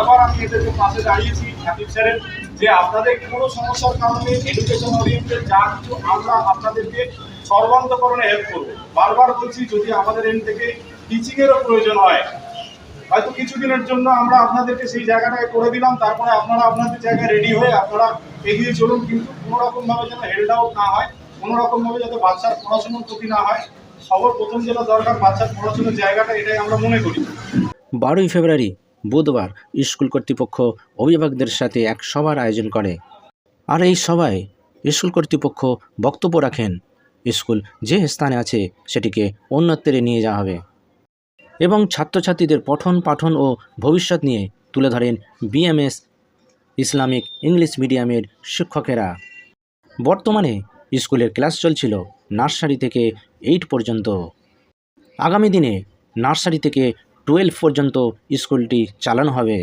বারবার আমি এদেরকে পাশে দাঁড়িয়েছি হাকিম স্যারের, যে আপনাদের কোনো সমস্যার কারণে এডুকেশন ওরিয়েন্টেড যা কিছু আমরা আপনাদেরকে সর্বান্তকরণে হেল্প করব। বারবার বলছি, যদি আমাদের এন্ড থেকে টিচিংয়েরও প্রয়োজন হয়, হয়তো কিছুদিনের জন্য আমরা আপনাদেরকে সেই জায়গাটাকে করে দিলাম, তারপরে আপনারা আপনাদের জায়গায় রেডি হয়ে আপনারা এগিয়ে চলুন, কিন্তু কোনো রকমভাবে যেন হেল্ড আউট না হয় কোনো রকমভাবে যাতে বাচ্চার পড়াশোনার ক্ষতি না হয়, সবার প্রথম যেটা দরকার বাচ্চার পড়াশোনার জায়গাটা এটাই আমরা মনে করি। বারোই ফেব্রুয়ারি বুধবার স্কুল কর্তৃপক্ষ অভিভাবকদের সাথে এক সভার আয়োজন করে। আর এই সভায় স্কুল কর্তৃপক্ষ বক্তব্য রাখেন, স্কুল যে স্থানে আছে সেটিকে অন্যত্রে নিয়ে যাওয়া হবে। এবং ছাত্রছাত্রীদের পঠন পাঠন ও ভবিষ্যৎ নিয়ে তুলে ধরেন বিএমএস ইসলামিক ইংলিশ মিডিয়ামের শিক্ষকেরা। বর্তমানে স্কুলের ক্লাস চলছিল নার্সারি থেকে এইট পর্যন্ত। আগামী দিনে নার্সারি থেকে টুয়েলভ পর্যন্ত স্কুলটি চালানো হবে।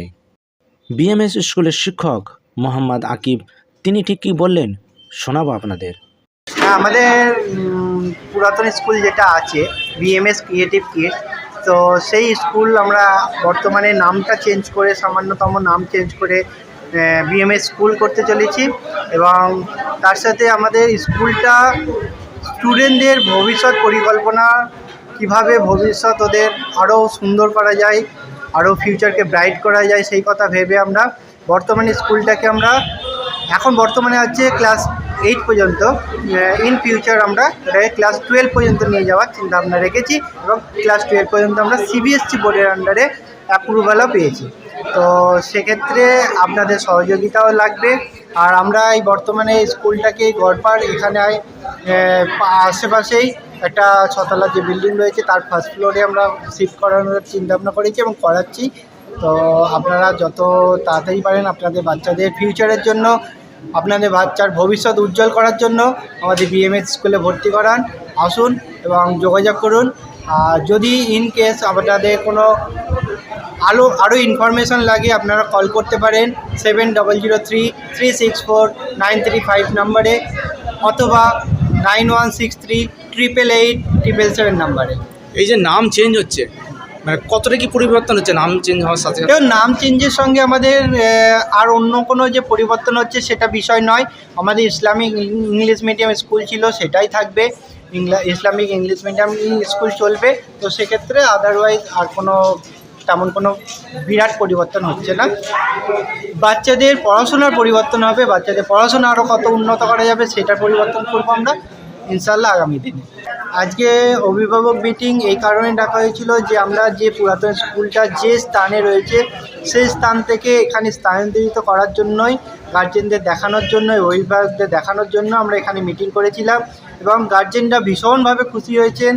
বিএমএস স্কুলের শিক্ষক মোহাম্মদ আকিব তিনি ঠিক কী বললেন শোনাবো আপনাদের। হ্যাঁ, আমাদের পুরাতন স্কুল যেটা আছে বিএমএস ক্রিয়েটিভ কিডস তো সেই স্কুল আমরা বর্তমানে নামটা চেঞ্জ করে সামান্যতম নাম চেঞ্জ করে বিএমএস স্কুল করতে চলেছি এবং তার সাথে আমাদের স্কুলটা স্টুডেন্টদের ভবিষ্যৎ পরিকল্পনা কীভাবে ভবিষ্যৎ ওদের আরও সুন্দর করা যায় আরও ফিউচারকে ব্রাইট করা যায়, সেই কথা ভেবে আমরা বর্তমানে স্কুলটাকে আমরা এখন বর্তমানে আছে ক্লাস এইট পর্যন্ত ইন ফিউচার আমরা এটাকে ক্লাস টুয়েলভ পর্যন্ত নিয়ে যাওয়ার চিন্তা ভাবনা রেখেছি এবং ক্লাস টুয়েলভ পর্যন্ত আমরা সিবিএসসি বোর্ডের আন্ডারে অ্যাপ্রুভালও পেয়েছি। তো সেক্ষেত্রে আপনাদের সহযোগিতাও লাগবে। আর আমরা এই বর্তমানে স্কুলটাকে গড়পাড় এখানে আশেপাশেই একটা ছতলা যে বিল্ডিং রয়েছে, তার ফার্স্ট ফ্লোরে আমরা শিফট করানোর চিন্তা ভাবনা করেছি এবং করাচ্ছি। তো আপনারা যত তাড়াতাড়ি পারেন আপনাদের বাচ্চাদের ফিউচারের জন্য, আপনাদের বাচ্চার ভবিষ্যৎ উজ্জ্বল করার জন্য আমাদের বিএমএস স্কুলে ভর্তি করান, আসুন এবং যোগাযোগ করুন। আর যদি ইন কেস আপনাদের কোনো আরও আরও ইনফরমেশান লাগে, আপনারা কল করতে পারেন seven double zero three three six four nine three five নাম্বারে অথবা nine one six three triple eight triple seven নাম্বারে এই যে নাম চেঞ্জ হচ্ছে মানে কতটা কি পরিবর্তন হচ্ছে নাম চেঞ্জ হওয়ার সাথে সাথে? নাম চেঞ্জের সঙ্গে আমাদের আর অন্য কোনো যে পরিবর্তন হচ্ছে সেটা বিষয় নয়। আমাদের ইসলামিক ইংলিশ মিডিয়াম স্কুল ছিল সেটাই থাকবে। ইসলামিক ইংলিশ মিডিয়াম স্কুল চলবে। তো সেক্ষেত্রে আদারওয়াইজ আর কোনো তেমন কোনো বিরাট পরিবর্তন হচ্ছে না। বাচ্চাদের পড়াশোনার পরিবর্তন হবে বাচ্চাদের পড়াশোনা আরও কত উন্নত করা যাবে সেটার পরিবর্তন করব আমরা। ইনশাল্লাহ আগামী দিনে। আজকে অভিভাবক মিটিং এই কারণে ডাকা হয়েছিল যে আমরা যে পুরাতন স্কুলটা যে স্থানে রয়েছে, সেই স্থান থেকে এখানে স্থানান্তরিত করার জন্যই গার্জেনদের দেখানোর জন্য অভিভাবকদের দেখানোর জন্য আমরা এখানে মিটিং করেছিলাম এবং গার্জেনরা ভীষণভাবে খুশি হয়েছেন।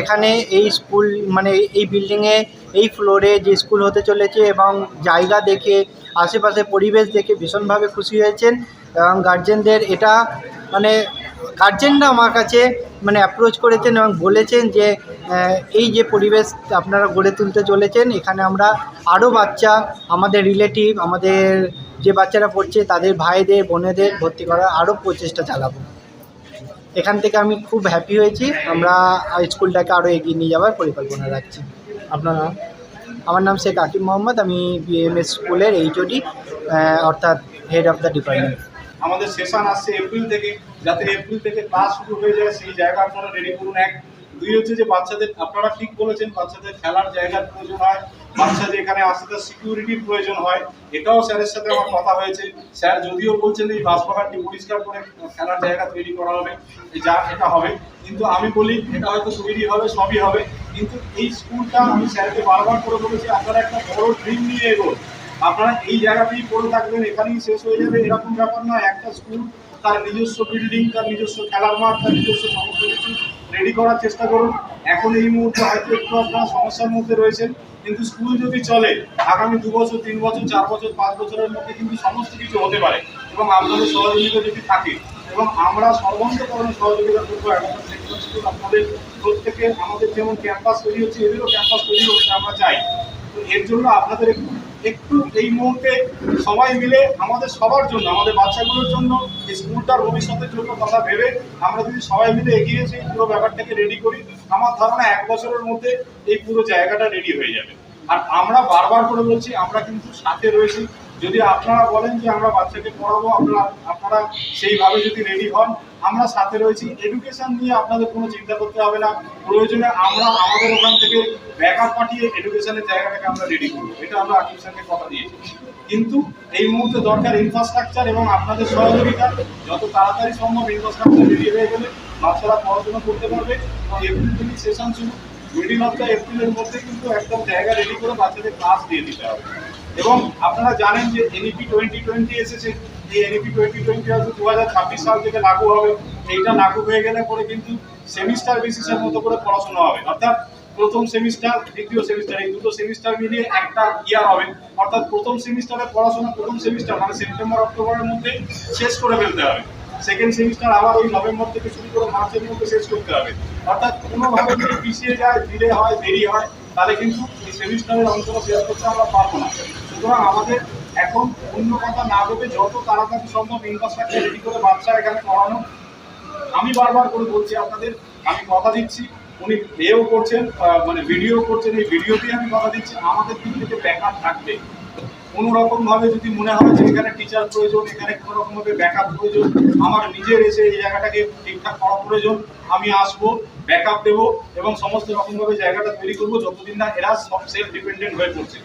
এখানে এই স্কুল মানে এই বিল্ডিংয়ে এই ফ্লোরে যে স্কুল হতে চলেছে এবং জায়গা দেখে আশেপাশে পরিবেশ দেখে ভীষণভাবে খুশি হয়েছেন। এবং গার্জেনদের এটা মানে গার্জেনরা আমার কাছে মানে অ্যাপ্রোচ করেছেন এবং বলেছেন যে এই যে পরিবেশ আপনারা গড়ে তুলতে চলেছেন, এখানে আমরা আরও বাচ্চা, আমাদের রিলেটিভ আমাদের যে বাচ্চারা পড়ছে, তাদের ভাইদের, বোনেদের ভর্তি করার আরও প্রচেষ্টা চালাবো। এখান থেকে আমি খুব হ্যাপি হয়েছি। আমরা স্কুলটাকে আরও এগিয়ে নিয়ে যাওয়ার পরিকল্পনা রাখছি। আপনারা আমার নাম শেখ আকিব মোহাম্মদ। আমি বিএমএস স্কুলের এইচওডি অর্থাৎ হেড অফ দ্য ডিপার্টমেন্ট আমাদের সেশন আসছে এপ্রিল থেকে। যাতে এপ্রিল থেকে ক্লাস শুরু হয়ে যায়, সেই জায়গা আপনারা রেডি করুন। এক, দুই হচ্ছে যে বাচ্চাদের, আপনারা ঠিক বলেছেন, বাচ্চাদের খেলার জায়গার প্রয়োজন হয়। বাচ্চাদের এখানে আসতে তার সিকিউরিটির প্রয়োজন হয়। এটাও স্যারের সাথে আমার কথা হয়েছে। স্যার যদিও বলছেন এই বাসবাগানটি পরিষ্কার করে খেলার জায়গা তৈরি করা হবে যা এটা হবে। কিন্তু আমি বলি, এটা হয়তো তৈরি হবে, সবই হবে। কিন্তু এই স্কুলটা আমি স্যারকে বারবার করে বলেছি, আপনারা একটা বড় ড্রিম নিয়ে এগোন। আপনারা এই জায়গাতেই পড়ে থাকবেন, এখানেই শেষ হয়ে যাবে। এরকম ব্যাপার নয় একটা স্কুল তার নিজস্ব বিল্ডিং তার নিজস্ব খেলার মাঠ, তার নিজস্ব সমস্ত কিছু রেডি করার চেষ্টা করুন। এখন এই মুহূর্তে হয়তো একটু আপনারা সমস্যার মধ্যে রয়েছেন। কিন্তু স্কুল যদি চলে, আগামী দু বছর, তিন বছর, চার বছর, পাঁচ বছরের মধ্যে কিন্তু সমস্ত কিছু হতে পারে। এবং আপনাদের সহযোগিতা যদি থাকে, এবং আমরা সর্বান্তকরণে সহযোগিতা করব, এখন আপনাদের প্রত্যেকে আমাদের যেমন ক্যাম্পাস তৈরি হচ্ছে, এদেরও ক্যাম্পাস তৈরি এটা আমরা চাই। তো এর জন্য আপনাদের একটু একটু এই মুহূর্তে সবাই মিলে আমাদের সবার জন্য, আমাদের বাচ্চাগুলোর জন্য এই স্কুলটার ভবিষ্যতের জন্য কথা ভেবে আমরা যদি সবাই মিলে এগিয়ে সেই পুরো ব্যাপারটাকে রেডি করি, আমার ধারণা এক বছরের মধ্যে এই পুরো জায়গাটা রেডি হয়ে যাবে। আর আমরা বারবার করে বলছি, আমরা কিন্তু সাথে রয়েছি যদি আপনারা বলেন যে আমরা বাচ্চাকে পড়াবো, আপনারা আপনারা সেইভাবে যদি রেডি হন, আমরা সাথে রয়েছি। এডুকেশন নিয়ে আপনাদের কোনো চিন্তা করতে হবে না। প্রয়োজনে আমরা আমাদের ওখান থেকে ব্যাকআপ পাঠিয়ে এডুকেশনের জায়গাটাকে আমরা রেডি করব। এটা আমরা আকিব স্যারকে কথা দিয়েছি। কিন্তু এই মুহূর্তে দরকার ইনফ্রাস্ট্রাকচার এবং আপনাদের সহযোগিতা। যত তাড়াতাড়ি সম্ভব ইনফ্রাস্ট্রাকচার রেডি হয়ে গেলে বাচ্চারা পড়াশোনা করতে পারবে। এবং এপ্রিল থেকে সেশন শুরু। মিডিল অফ দ্য এপ্রিলের মধ্যে কিন্তু একদম জায়গা রেডি করে বাচ্চাদের ক্লাস দিয়ে দিতে হবে। এবং আপনারা জানেন যে এনইপি টোয়েন্টি টোয়েন্টি এসেছে। এই এনইপি টোয়েন্টি টোয়েন্টি হয়তো দু হাজার ছাব্বিশ সাল থেকে লাগু হবে। এইটা লাগু হয়ে গেলে পরে কিন্তু সেমিস্টার বেসিসের মতো করে পড়াশোনা হবে। অর্থাৎ প্রথম সেমিস্টার দ্বিতীয় সেমিস্টার এই দুটো সেমিস্টার মিলিয়ে একটা ইয়ার হবে। অর্থাৎ প্রথম সেমিস্টারে পড়াশোনা, প্রথম সেমিস্টার মানে সেপ্টেম্বর অক্টোবরের মধ্যে শেষ করে ফেলতে হবে। সেকেন্ড সেমিস্টার আবার ওই নভেম্বর থেকে শুরু করে মার্চের মধ্যে শেষ করতে হবে। অর্থাৎ কোনোভাবে যদি পিছিয়ে যায় ধীরে হয়, দেরি হয়, তাহলে কিন্তু সেমিস্টারের অন্তত শেষ করতে আমরা পারব না। সুতরাং আমাদের এখন অন্য কথা না ভেবে যত তাড়াতাড়ি সম্ভব ইনফ্রাস্ট্রাকচার রেডি করে বাচ্চা এখানে পড়ানো। আমি বারবার করে বলছি আপনাদের, আমি কথা দিচ্ছি, উনি এও করছেন মানে ভিডিও করছেন, এই ভিডিওতেই আমি কথা দিচ্ছি। আমাদের দিক থেকে ব্যাকআপ থাকবে। কোনো রকম ভাবে যদি মনে হয় যে এখানে টিচার প্রয়োজন, এখানে কোনো রকম ভাবে ব্যাকআপ প্রয়োজন, আমার নিজের এসে এই জায়গাটাকে ঠিকঠাক করা প্রয়োজন, আমি আসব, ব্যাকআপ দেবো এবং সমস্ত রকমভাবে জায়গাটা তৈরি করব, যতদিন না এরা সব সেলফ ডিপেন্ডেন্ট হয়ে পড়ছে।